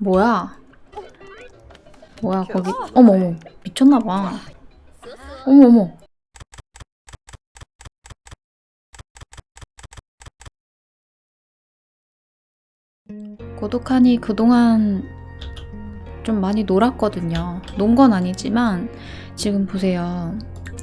뭐야? 뭐야 거기 어머 어머 미쳤나봐. 어머 어머. 고독하니 그동안 좀 많이 놀았거든요. 논 건 아니지만 지금 보세요.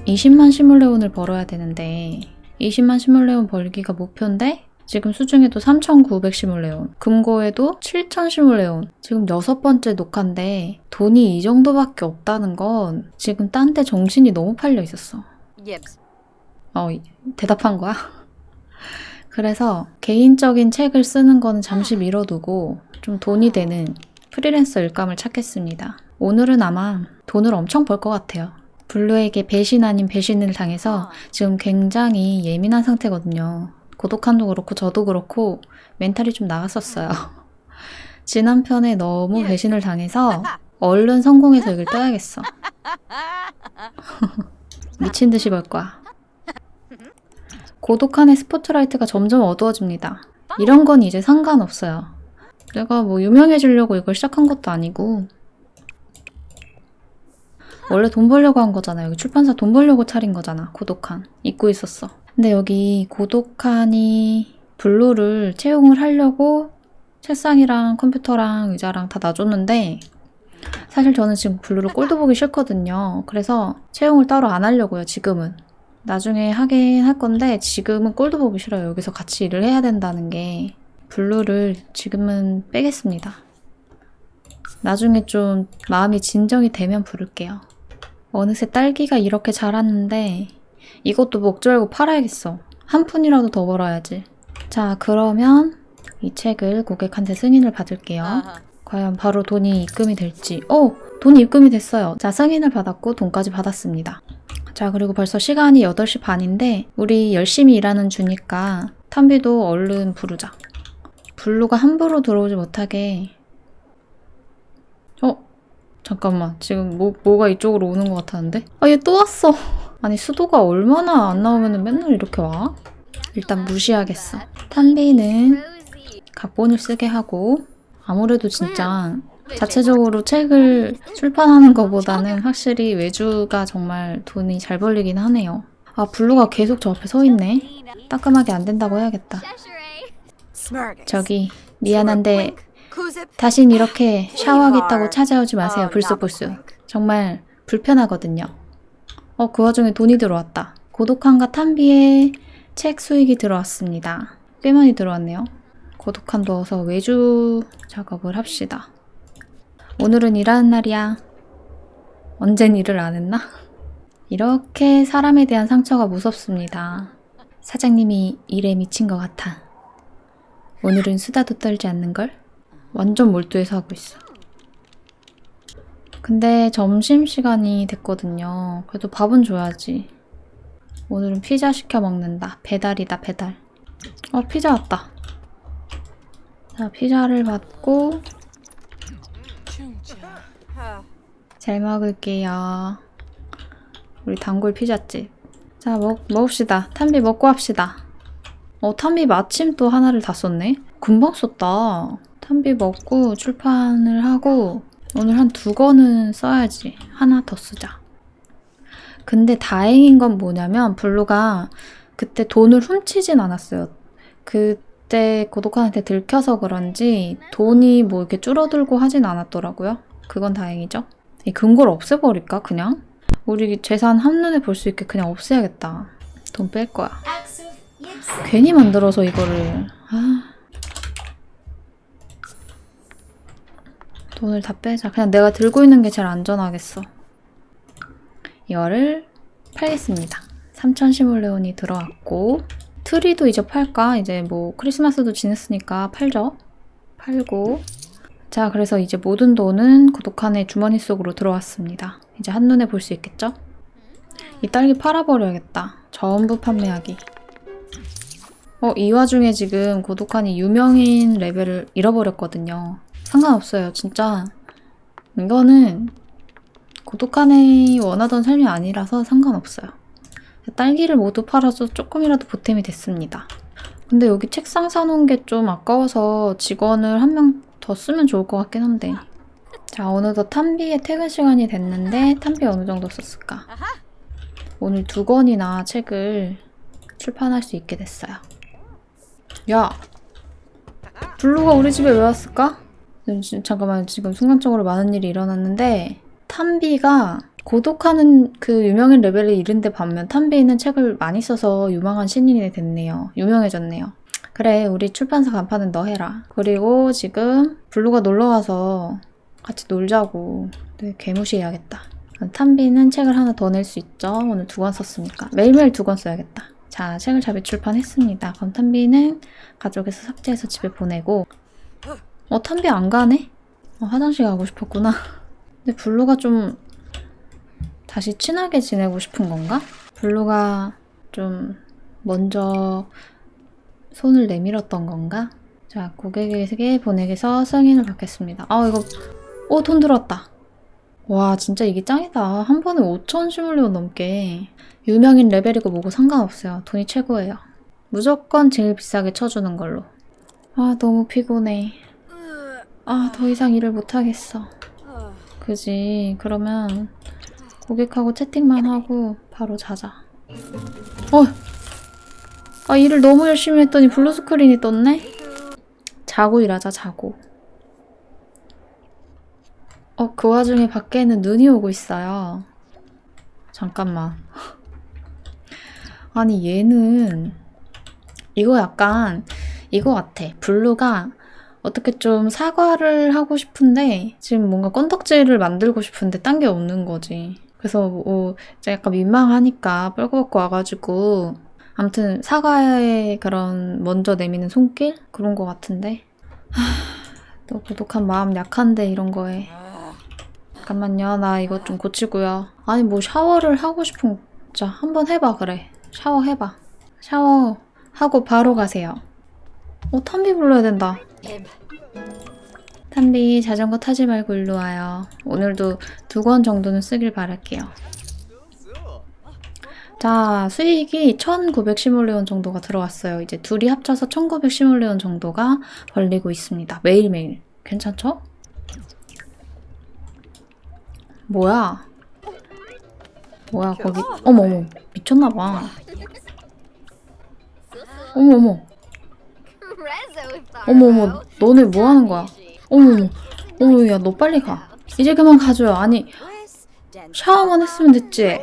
20만 시뮬레온을 벌어야 되는데 20만 시뮬레온 벌기가 목표인데 지금 수중에도 3,900 시뮬레온, 금고에도 7,000 시뮬레온. 지금 여섯 번째 녹화인데 돈이 이 정도밖에 없다는 건 지금 딴 데 정신이 너무 팔려 있었어. 어, 이- 대답한 거야? 그래서 개인적인 책을 쓰는 거는 잠시 미뤄두고 좀 돈이 되는 프리랜서 일감을 찾겠습니다. 오늘은 아마 돈을 엄청 벌 것 같아요. 블루에게 배신 아닌 배신을 당해서 지금 굉장히 예민한 상태거든요. 고독한도 그렇고 저도 그렇고 멘탈이 좀 나갔었어요. 지난 편에 너무 배신을 당해서 얼른 성공해서 이걸 떠야겠어. 미친 듯이 벌 거야. 고독한의 스포트라이트가 점점 어두워집니다. 이런 건 이제 상관없어요. 내가 뭐 유명해지려고 이걸 시작한 것도 아니고 원래 돈 벌려고 한 거잖아. 여기 출판사 돈 벌려고 차린 거잖아. 고독한. 잊고 있었어. 근데 여기 고독한이 블루를 채용을 하려고 책상이랑 컴퓨터랑 의자랑 다 놔줬는데 사실 저는 지금 블루를 꼴도 보기 싫거든요. 그래서 채용을 따로 안 하려고요. 지금은. 나중에 하긴 할 건데 지금은 꼴도 보기 싫어요. 여기서 같이 일을 해야 된다는 게 블루를 지금은 빼겠습니다. 나중에 좀 마음이 진정이 되면 부를게요. 어느새 딸기가 이렇게 자랐는데 이것도 먹지 말고 팔아야겠어. 한 푼이라도 더 벌어야지. 자, 그러면 이 책을 고객한테 승인을 받을게요. Uh-huh. 과연 바로 돈이 입금이 될지. 어! 돈이 입금이 됐어요. 자, 승인을 받았고 돈까지 받았습니다. 자, 그리고 벌써 시간이 8시 반인데 우리 열심히 일하는 주니까 탐비도 얼른 부르자. 블루가 함부로 들어오지 못하게 어? 잠깐만. 지금 뭐, 뭐가 이쪽으로 오는 것 같았는데? 아, 얘 또 왔어. 아니, 수도가 얼마나 안 나오면 맨날 이렇게 와? 일단 무시하겠어. 탄비는 각본을 쓰게 하고 아무래도 진짜 자체적으로 책을 출판하는 것보다는 확실히 외주가 정말 돈이 잘 벌리긴 하네요. 아, 블루가 계속 저 앞에 서 있네. 따끔하게 안 된다고 해야겠다. 저기, 미안한데. 다신 이렇게 샤워하겠다고 찾아오지 마세요, 불쑥불쑥. 정말 불편하거든요. 어, 그 와중에 돈이 들어왔다. 고독한과 탐비의 책 수익이 들어왔습니다. 꽤 많이 들어왔네요. 고독한 넣어서 외주 작업을 합시다. 오늘은 일하는 날이야. 언젠 일을 안 했나? 이렇게 사람에 대한 상처가 무섭습니다. 사장님이 일에 미친 것 같아. 오늘은 수다도 떨지 않는 걸? 완전 몰두해서 하고 있어. 근데 점심시간이 됐거든요. 그래도 밥은 줘야지. 오늘은 피자 시켜 먹는다. 배달이다, 배달. 어, 피자 왔다. 자, 피자를 받고 잘 먹을게요. 우리 단골 피자집. 자, 먹, 먹읍시다. 탄비 먹고 합시다. 어, 탄비 마침 또 하나를 다 썼네? 금방 썼다. 탄비 먹고 출판을 하고 오늘 한두 권은 써야지. 하나 더 쓰자. 근데 다행인 건 뭐냐면 블루가 그때 돈을 훔치진 않았어요. 그때 고독한한테 들켜서 그런지 돈이 뭐 이렇게 줄어들고 하진 않았더라고요. 그건 다행이죠. 이 금고를 없애버릴까 그냥? 우리 재산 한눈에 볼 수 있게 그냥 없애야겠다. 돈 뺄 거야. 괜히 만들어서 이거를 아. 돈을 다 빼자. 그냥 내가 들고 있는 게 제일 안전하겠어. 이거를 팔겠습니다. 3천 시몰레온이 들어왔고 트리도 이제 팔까? 이제 뭐 크리스마스도 지냈으니까 팔죠. 팔고 자 그래서 이제 모든 돈은 고독한의 주머니 속으로 들어왔습니다. 이제 한눈에 볼 수 있겠죠? 이 딸기 팔아버려야겠다. 전부 판매하기. 어, 이 와중에 지금 고독한이 유명인 레벨을 잃어버렸거든요. 상관없어요, 진짜. 이거는 고독한이 원하던 삶이 아니라서 상관없어요. 딸기를 모두 팔아서 조금이라도 보탬이 됐습니다. 근데 여기 책상 사놓은 게 좀 아까워서 직원을 한 명 더 쓰면 좋을 것 같긴 한데. 자, 어느덧 탐비의 퇴근 시간이 됐는데, 탐비 어느 정도 썼을까? 오늘 두 권이나 책을 출판할 수 있게 됐어요. 야! 블루가 우리 집에 왜 왔을까? 음, 지- 잠깐만, 지금 순간적으로 많은 일이 일어났는데, 탐비가 고독하는 그 유명인 레벨에 이른데 반면 탐비는 책을 많이 써서 유망한 신인이 됐네요. 유명해졌네요. 그래, 우리 출판사 간판은 너 해라. 그리고 지금 블루가 놀러와서 같이 놀자고. 네, 개무시해야겠다. 탐비는 책을 하나 더 낼 수 있죠. 오늘 두 권 썼으니까. 매일매일 두 권 써야겠다. 자, 책을 잡이 출판했습니다. 그럼 탐비는 가족에서 삭제해서 집에 보내고. 어, 탐비 안 가네? 어, 화장실 가고 싶었구나. 근데 블루가 좀 다시 친하게 지내고 싶은 건가? 블루가 좀 먼저 손을 내밀었던 건가? 자, 고객에게 보내기서 승인을 받겠습니다. 아, 이거, 오, 돈 들었다. 와, 진짜 이게 짱이다. 한 번에 5천 시뮬리온 넘게. 유명인 레벨이고 뭐고 상관없어요. 돈이 최고예요. 무조건 제일 비싸게 쳐주는 걸로. 아, 너무 피곤해. 아, 더 이상 일을 못하겠어. 그지. 그러면 고객하고 채팅만 하고 바로 자자. 어! 아, 일을 너무 열심히 했더니 블루 스크린이 떴네? 자고 일하자, 자고. 어, 그 와중에 밖에는 눈이 오고 있어요. 잠깐만. 아니, 얘는, 이거 약간, 이거 같아. 블루가 어떻게 좀 사과를 하고 싶은데, 지금 뭔가 건덕지를 만들고 싶은데, 딴 게 없는 거지. 그래서 뭐, 이제 약간 민망하니까 뻘거벗고 와가지고, 아무튼 사과의 그런 먼저 내미는 손길? 그런 거 같은데. 하, 너 고독한 마음 약한데, 이런 거에. 잠깐만요. 나 이거 좀 고치고요. 아니 뭐 샤워를 하고 싶은 자 한번 해봐 그래. 샤워 해봐. 샤워 하고 바로 가세요. 어 탐비 불러야 된다. 탐비 자전거 타지 말고 일로 와요. 오늘도 두 권 정도는 쓰길 바랄게요. 자 수익이 1900 시몰레온 정도가 들어왔어요. 이제 둘이 합쳐서 1900 시몰레온 정도가 벌리고 있습니다. 매일매일. 괜찮죠? 뭐야? 뭐야 거기 어머 어머 미쳤나봐 어머 어머 어머 어머 너네 뭐 하는 거야? 어머 어머. 어머 야너 빨리 가. 이제 그만 가줘요. 아니 샤워만 했으면 됐지.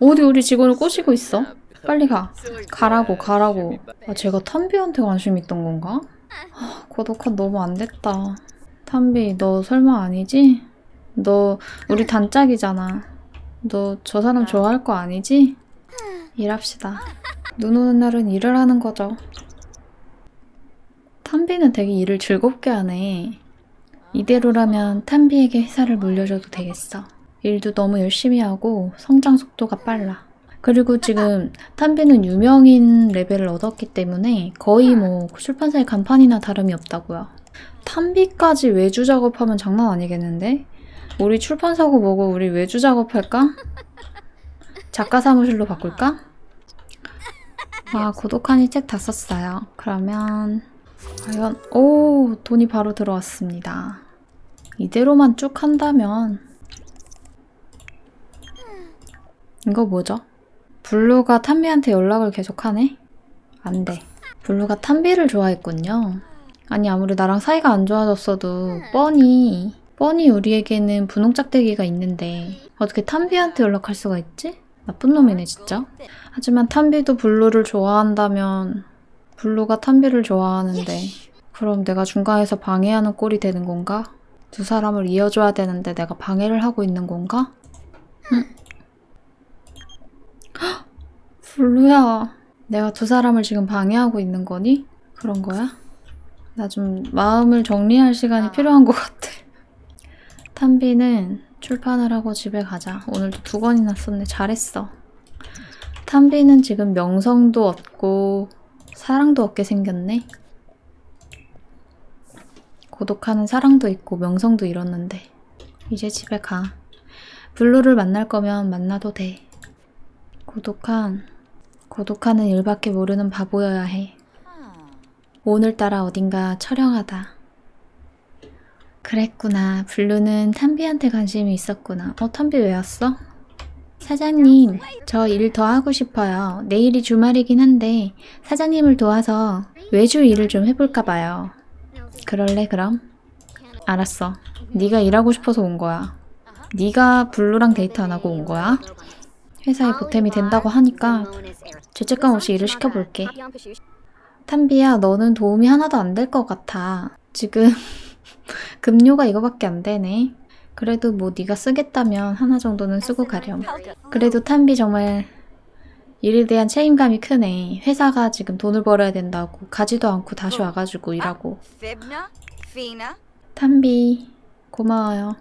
어디 우리 직원을 꼬시고 있어? 빨리 가. 가라고 가라고. 아 제가 탐비한테 관심 있던 건가? 아, 고독한 너무 안 됐다. 탐비 너 설마 아니지? 너 우리 단짝이잖아. 너 저 사람 좋아할 거 아니지? 일합시다 눈 오는 날은 일을 하는 거죠 탐비는 되게 일을 즐겁게 하네 이대로라면 탐비에게 회사를 물려줘도 되겠어 일도 너무 열심히 하고 성장 속도가 빨라 그리고 지금 탐비는 유명인 레벨을 얻었기 때문에 거의 뭐 출판사의 간판이나 다름이 없다고요. 탐비까지 외주 작업하면 장난 아니겠는데? 우리 출판사고 뭐고 우리 외주 작업할까? 작가 사무실로 바꿀까? 아 고독한이 책다 썼어요. 그러면 과연 오 돈이 바로 들어왔습니다. 이대로만 쭉 한다면 이거 뭐죠? 블루가 탐비한테 연락을 계속하네? 안 돼. 블루가 탐비를 좋아했군요. 아니, 아무리 나랑 사이가 안 좋아졌어도 뻔히, 뻔히 우리에게는 분홍 짝대기가 있는데 어떻게 탐비한테 연락할 수가 있지? 나쁜 놈이네, 진짜. 하지만 탐비도 블루를 좋아한다면 블루가 탐비를 좋아하는데 그럼 내가 중간에서 방해하는 꼴이 되는 건가? 두 사람을 이어줘야 되는데 내가 방해를 하고 있는 건가? 응? 헉! 블루야, 내가 두 사람을 지금 방해하고 있는 거니? 그런 거야? 나 좀 마음을 정리할 시간이 필요한 것 같아. 탐비는 출판을 하고 집에 가자. 오늘도 두 권이나 썼네. 잘했어. 탐비는 지금 명성도 얻고 사랑도 얻게 생겼네. 고독하는 사랑도 있고 명성도 잃었는데 이제 집에 가. 블루를 만날 거면 만나도 돼. 고독한 고독하는 일밖에 모르는 바보여야 해. 오늘따라 어딘가 처량하다. 그랬구나. 블루는 탐비한테 관심이 있었구나. 어, 탐비 왜 왔어? 사장님, 저 일 더 하고 싶어요. 내일이 주말이긴 한데 사장님을 도와서 외주 일을 좀 해볼까 봐요. 그럴래 그럼? 알았어. 네가 일하고 싶어서 온 거야. 네가 블루랑 데이트 안 하고 온 거야? 회사에 보탬이 된다고 하니까 죄책감 없이 일을 시켜볼게. 탄비야, 너는 도움이 하나도 안 될 것 같아. 지금 급료가 이거밖에 안 되네. 그래도 뭐 네가 쓰겠다면 하나 정도는 쓰고 가렴. 그래도 탄비 정말 일에 대한 책임감이 크네. 회사가 지금 돈을 벌어야 된다고 가지도 않고 다시 와가지고 일하고. 탄비 고마워요.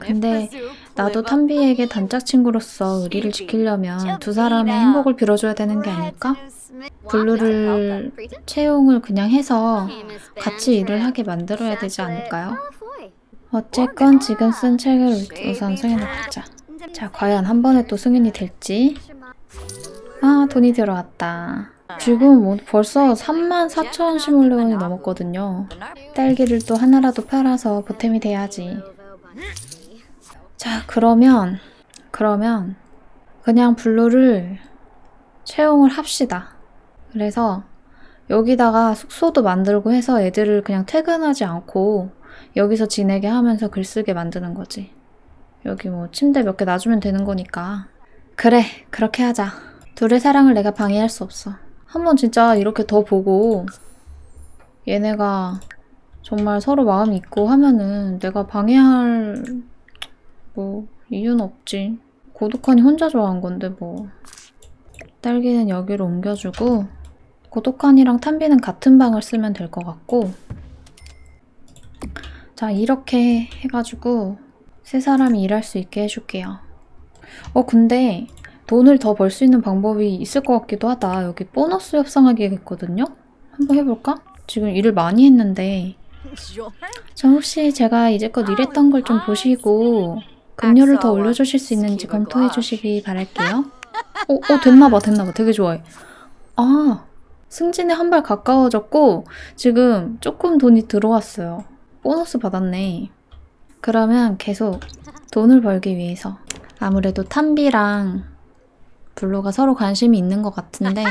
근데 나도 탄비에게 단짝 친구로서 의리를 지키려면 두 사람의 행복을 빌어줘야 되는 게 아닐까? 블루를 채용을 그냥 해서 같이 일을 하게 만들어야 되지 않을까요? 어쨌건 지금 쓴 책을 우선 승인해 보자. 자, 과연 한 번에 또 승인이 될지. 아, 돈이 들어왔다. 지금 뭐 벌써 3만 4천 시몰레온이 넘었거든요. 딸기를 또 하나라도 팔아서 보탬이 돼야지. 자, 그러면, 그러면, 그냥 블루를 채용을 합시다. 그래서 여기다가 숙소도 만들고 해서 애들을 그냥 퇴근하지 않고 여기서 지내게 하면서 글 쓰게 만드는 거지. 여기 뭐 침대 몇 개 놔주면 되는 거니까. 그래, 그렇게 하자. 둘의 사랑을 내가 방해할 수 없어. 한번 진짜 이렇게 더 보고 얘네가 정말 서로 마음이 있고 하면은 내가 방해할 뭐 이유는 없지. 고독하니 혼자 좋아한 건데 뭐. 딸기는 여기로 옮겨주고 고독한이랑 탄비는 같은 방을 쓰면 될 것 같고 자 이렇게 해가지고 세 사람이 일할 수 있게 해줄게요 어 근데 돈을 더 벌 수 있는 방법이 있을 것 같기도 하다 여기 보너스 협상하기 했거든요 한번 해볼까? 지금 일을 많이 했는데. 저 혹시 제가 이제껏 일했던 걸 좀 보시고 급료를 더 올려주실 수 있는지 검토해 주시기 바랄게요. 어, 어, 됐나봐, 됐나봐. 되게 좋아해. 아, 승진에 한 발 가까워졌고, 지금 조금 돈이 들어왔어요. 보너스 받았네. 그러면 계속 돈을 벌기 위해서. 아무래도 탄비랑 블루가 서로 관심이 있는 것 같은데,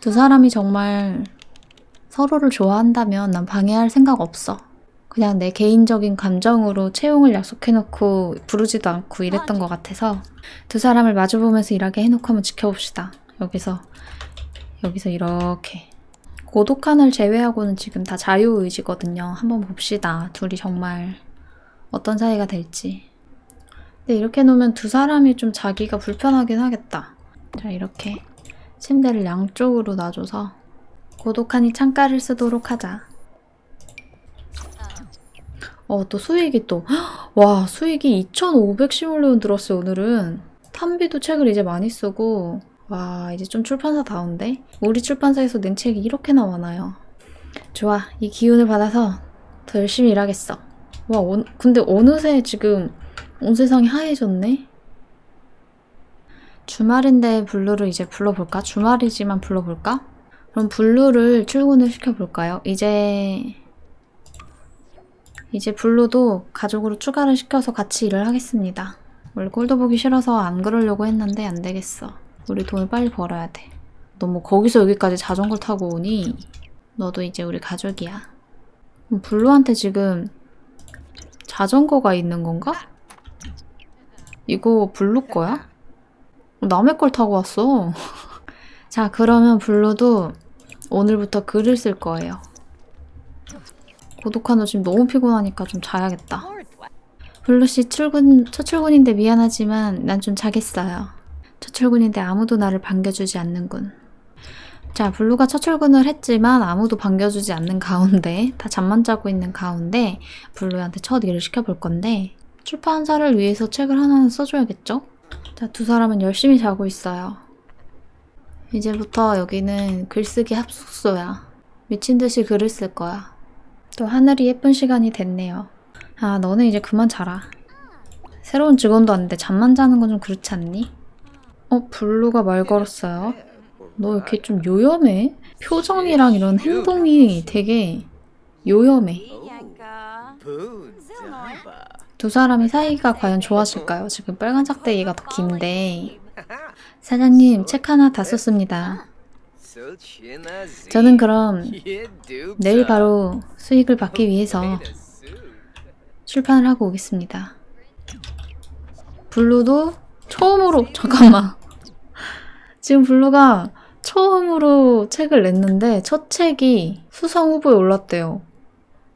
두 사람이 정말 서로를 좋아한다면 난 방해할 생각 없어. 그냥 내 개인적인 감정으로 채용을 약속해놓고 부르지도 않고 이랬던 것 같아서 두 사람을 마주보면서 일하게 해놓고 한번 지켜봅시다. 여기서 여기서 이렇게 고독한을 제외하고는 지금 다 자유의지거든요. 한번 봅시다. 둘이 정말 어떤 사이가 될지. 근데 이렇게 놓으면 두 사람이 좀 자기가 불편하긴 하겠다. 자 이렇게 침대를 양쪽으로 놔줘서 고독한이 창가를 쓰도록 하자. 어, 또 수익이 또, 와, 수익이 2,510원론 들었어요, 오늘은. 탐비도 책을 이제 많이 쓰고, 와, 이제 좀 출판사다운데? 우리 출판사에서 낸 책이 이렇게나 많아요. 좋아, 이 기운을 받아서 더 열심히 일하겠어. 와, 어, 근데 어느새 지금 온 세상이 하얘졌네? 주말인데 블루를 이제 불러볼까? 주말이지만 불러볼까? 그럼 블루를 출근을 시켜볼까요? 이제 이제 블루도 가족으로 추가를 시켜서 같이 일을 하겠습니다. 원래 꼴도 보기 싫어서 안 그러려고 했는데 안 되겠어. 우리 돈을 빨리 벌어야 돼. 너 뭐 거기서 여기까지 자전거 타고 오니? 너도 이제 우리 가족이야. 블루한테 지금 자전거가 있는 건가? 이거 블루 거야? 남의 걸 타고 왔어. 자, 그러면 블루도 오늘부터 글을 쓸 거예요. 고독한 너 지금 너무 피곤하니까 좀 자야겠다. 블루씨 출근, 첫 출근인데 미안하지만 난 좀 자겠어요. 첫 출근인데 아무도 나를 반겨주지 않는군. 자, 블루가 첫 출근을 했지만 아무도 반겨주지 않는 가운데, 다 잠만 자고 있는 가운데, 블루한테 첫 일을 시켜볼 건데, 출판사를 위해서 책을 하나는 써줘야겠죠? 자, 두 사람은 열심히 자고 있어요. 이제부터 여기는 글쓰기 합숙소야. 미친 듯이 글을 쓸 거야. 또 하늘이 예쁜 시간이 됐네요. 아, 너는 이제 그만 자라. 새로운 직원도 왔는데 잠만 자는 건 좀 그렇지 않니? 어, 블루가 말 걸었어요. 너 이렇게 좀 요염해? 표정이랑 이런 행동이 되게 요염해. 두 사람이 사이가 과연 좋아질까요? 지금 빨간 작대기가 더 긴데. 사장님, 책 하나 다 썼습니다. 저는 그럼 내일 바로 수익을 받기 위해서 출판을 하고 오겠습니다. 블루도 처음으로, 잠깐만. 지금 블루가 처음으로 책을 냈는데 첫 책이 수상 후보에 올랐대요.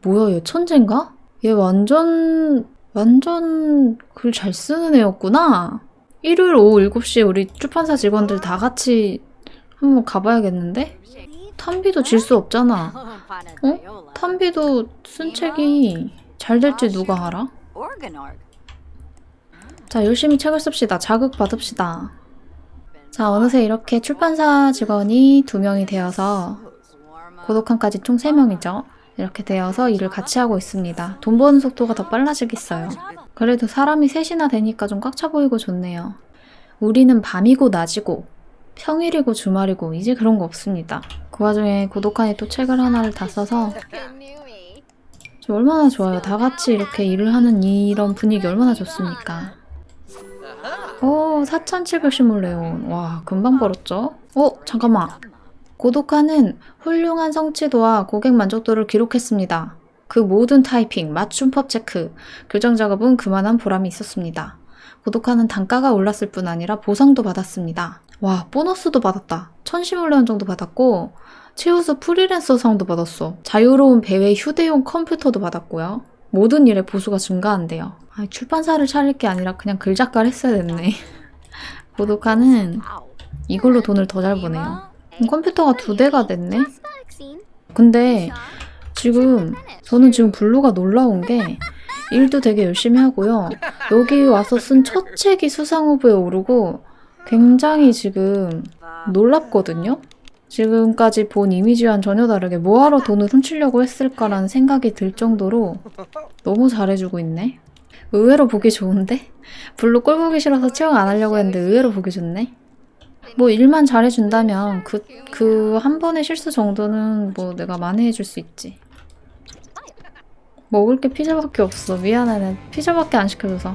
뭐야, 얘 천재인가? 얘 완전, 완전 글 잘 쓰는 애였구나. 일요일 오후 7시에 우리 출판사 직원들 다 같이 한번 가봐야겠는데? 탐비도 질 수 없잖아. 어? 탐비도 쓴 책이 잘 될지 누가 알아? 자, 열심히 책을 씁시다. 자극 받읍시다. 자, 어느새 이렇게 출판사 직원이 두 명이 되어서 고독한까지 총 세명이죠 이렇게 되어서 일을 같이 하고 있습니다. 돈 버는 속도가 더 빨라지겠어요. 그래도 사람이 셋이나 되니까 좀 꽉 차 보이고 좋네요. 우리는 밤이고 낮이고 평일이고 주말이고 이제 그런 거 없습니다. 그 와중에 고독한이 또 책을 하나를 다 써서 저 얼마나 좋아요. 다 같이 이렇게 일을 하는 이런 분위기 얼마나 좋습니까? 오, 4,710 몰레온. 와, 금방 벌었죠? 어, 잠깐만. 고독한은 훌륭한 성취도와 고객 만족도를 기록했습니다. 그 모든 타이핑, 맞춤법 체크, 교정 작업은 그만한 보람이 있었습니다. 고독한은 단가가 올랐을 뿐 아니라 보상도 받았습니다. 와, 보너스도 받았다. 1010몰레온 정도 받았고, 최우수 프리랜서상도 받았어. 자유로운 배회 휴대용 컴퓨터도 받았고요. 모든 일에 보수가 증가한대요. 아, 출판사를 차릴 게 아니라 그냥 글 작가를 했어야 됐네. 고독한은 이걸로 돈을 더 잘 버네요. 음, 컴퓨터가 두 대가 됐네. 근데 지금 저는 지금 블루가 놀라운 게 일도 되게 열심히 하고요. 여기 와서 쓴 첫 책이 수상 후보에 오르고 굉장히 지금 놀랍거든요. 지금까지 본 이미지와는 전혀 다르게 뭐하러 돈을 훔치려고 했을까라는 생각이 들 정도로 너무 잘해주고 있네. 의외로 보기 좋은데? 블루 꼴 보기 싫어서 채용 안 하려고 했는데 의외로 보기 좋네. 뭐 일만 잘해준다면 그, 그 한 번의 실수 정도는 뭐 내가 만회해줄 수 있지. 먹을 게 피자밖에 없어. 미안해. 피자밖에 안 시켜줘서.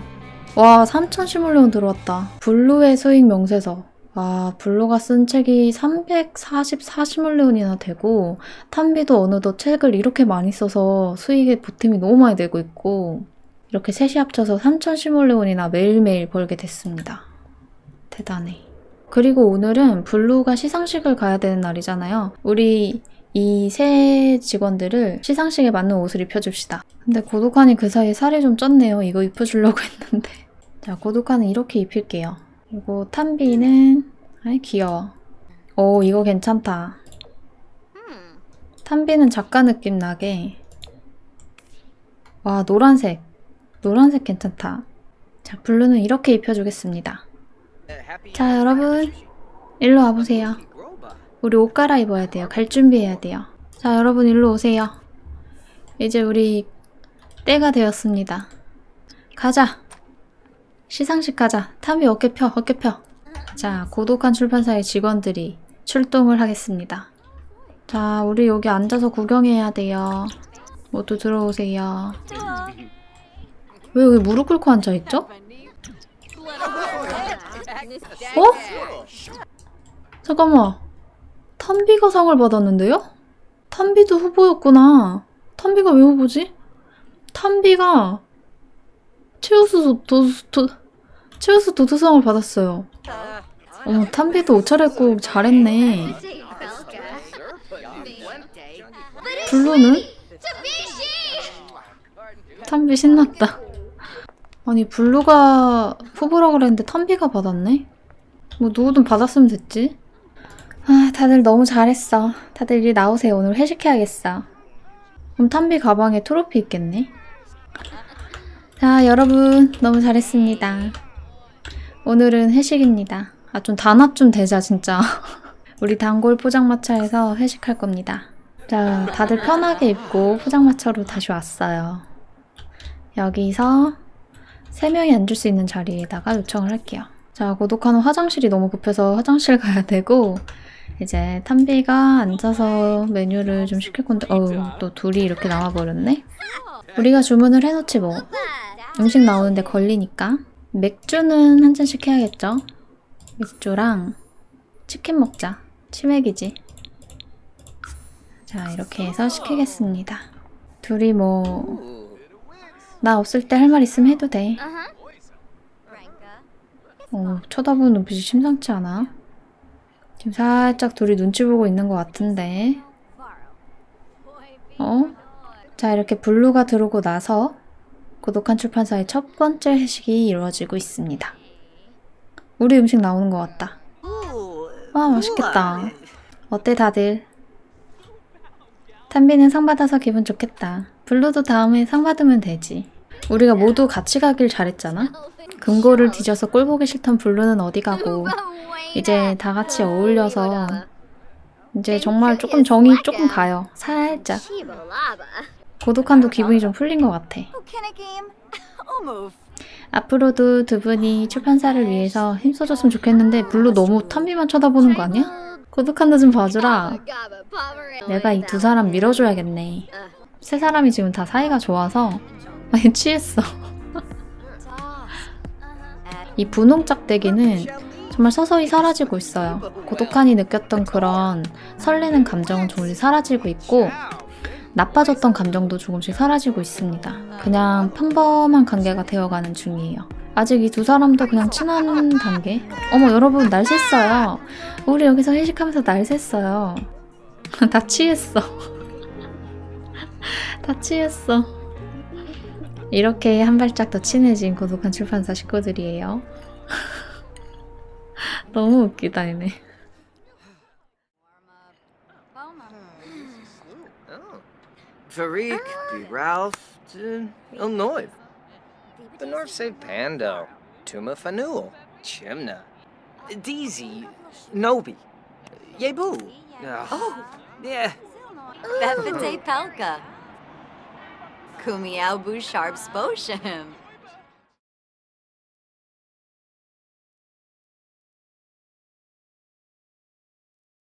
와, 3,010몰레온 들어왔다. 블루의 수익 명세서. 아, 블루가 쓴 책이 344시몰레온이나 되고, 탐비도 어느덧 책을 이렇게 많이 써서 수익의 보탬이 너무 많이 되고 있고, 이렇게 셋이 합쳐서 3,010몰레온이나 매일매일 벌게 됐습니다. 대단해. 그리고 오늘은 블루가 시상식을 가야 되는 날이잖아요. 우리 이 세 직원들을 시상식에 맞는 옷을 입혀줍시다. 근데 고독한이 그 사이에 살이 좀 쪘네요. 이거 입혀주려고 했는데. 자, 고독한은 이렇게 입힐게요. 그리고 탐비는 아이 귀여워. 오 이거 괜찮다. 탐비는 작가 느낌 나게. 와 노란색. 노란색 괜찮다. 자 블루는 이렇게 입혀주겠습니다. 자 여러분 일로 와보세요. 우리 옷 갈아입어야 돼요. 갈 준비해야 돼요. 자 여러분 일로 오세요. 이제 우리 때가 되었습니다. 가자. 시상식 가자. 탐이 어깨 펴, 어깨 펴. 자, 고독한 출판사의 직원들이 출동을 하겠습니다. 자, 우리 여기 앉아서 구경해야 돼요. 모두 들어오세요. 왜 여기 무릎 꿇고 앉아있죠? 어? 잠깐만. 탐비가 상을 받았는데요? 탐비도 후보였구나. 탐비가 왜 후보지? 탐비가 최우수 도, 도, 최우수 도도상을 받았어요. 어머, 탐비도 옷 차려입고 잘했네. 블루는? 탐비 신났다. 아니, 블루가 후보라고 그랬는데 탐비가 받았네? 뭐, 누구든 받았으면 됐지. 아, 다들 너무 잘했어. 다들 이리 나오세요. 오늘 회식해야겠어. 그럼 탐비 가방에 트로피 있겠네? 자, 여러분, 너무 잘했습니다. 오늘은 회식입니다. 아, 좀 단합 좀 되자, 진짜. 우리 단골 포장마차에서 회식할 겁니다. 자, 다들 편하게 입고 포장마차로 다시 왔어요. 여기서 세 명이 앉을 수 있는 자리에다가 요청을 할게요. 자, 고독한 화장실이 너무 급해서 화장실 가야 되고, 이제 탄비가 앉아서 메뉴를 좀 시킬 건데, 어우, 또 둘이 이렇게 나와버렸네? 우리가 주문을 해놓지 뭐. 음식 나오는데 걸리니까. 맥주는 한잔 시켜야겠죠? 맥주랑 치킨 먹자. 치맥이지. 자, 이렇게 해서 시키겠습니다. 둘이 뭐, 나 없을 때 할 말 있으면 해도 돼. 어, 쳐다보는 눈빛이 심상치 않아. 지금 살짝 둘이 눈치 보고 있는 것 같은데. 어? 자, 이렇게 블루가 들어오고 나서 고독한 출판사의 첫 번째 회식이 이루어지고 있습니다. 우리 음식 나오는 것 같다. 와, 맛있겠다. 어때, 다들? 탄비는 상 받아서 기분 좋겠다. 블루도 다음에 상 받으면 되지. 우리가 모두 같이 가길 잘했잖아. 금고를 뒤져서 꼴 보기 싫던 블루는 어디 가고 이제 다 같이 어울려서 이제 정말 조금 정이 조금 가요. 살짝. 고독함도 기분이 좀 풀린 것 같아. 앞으로도 두 분이 출판사를 위해서 힘써줬으면 좋겠는데 블루 너무 탐비만 쳐다보는 거 아니야? 고독함도 좀 봐주라. 내가 이 두 사람 밀어줘야겠네. 세 사람이 지금 다 사이가 좋아서 많이 취했어. 이 분홍 짝대기는 정말 서서히 사라지고 있어요. 고독한이 느꼈던 그런 설레는 감정은 조금씩 사라지고 있고 나빠졌던 감정도 조금씩 사라지고 있습니다. 그냥 평범한 관계가 되어가는 중이에요. 아직 이 두 사람도 그냥 친한 관계? 어머 여러분 날 샜어요. 우리 여기서 회식하면서 날 샜어요. 다 취했어. 다 취했어. 이렇게 한 발짝 더 친해진 고독한 출판사 식구들이에요. 너무 웃기다 얘네. Oh. Farik, be Ralph, Illinois. The North say Pando, Tuma Fanul, Chimna, Deezy, Nobi, Yebu. Oh, yeah. Bethate Pelka. Kumiel Bouchard Potion.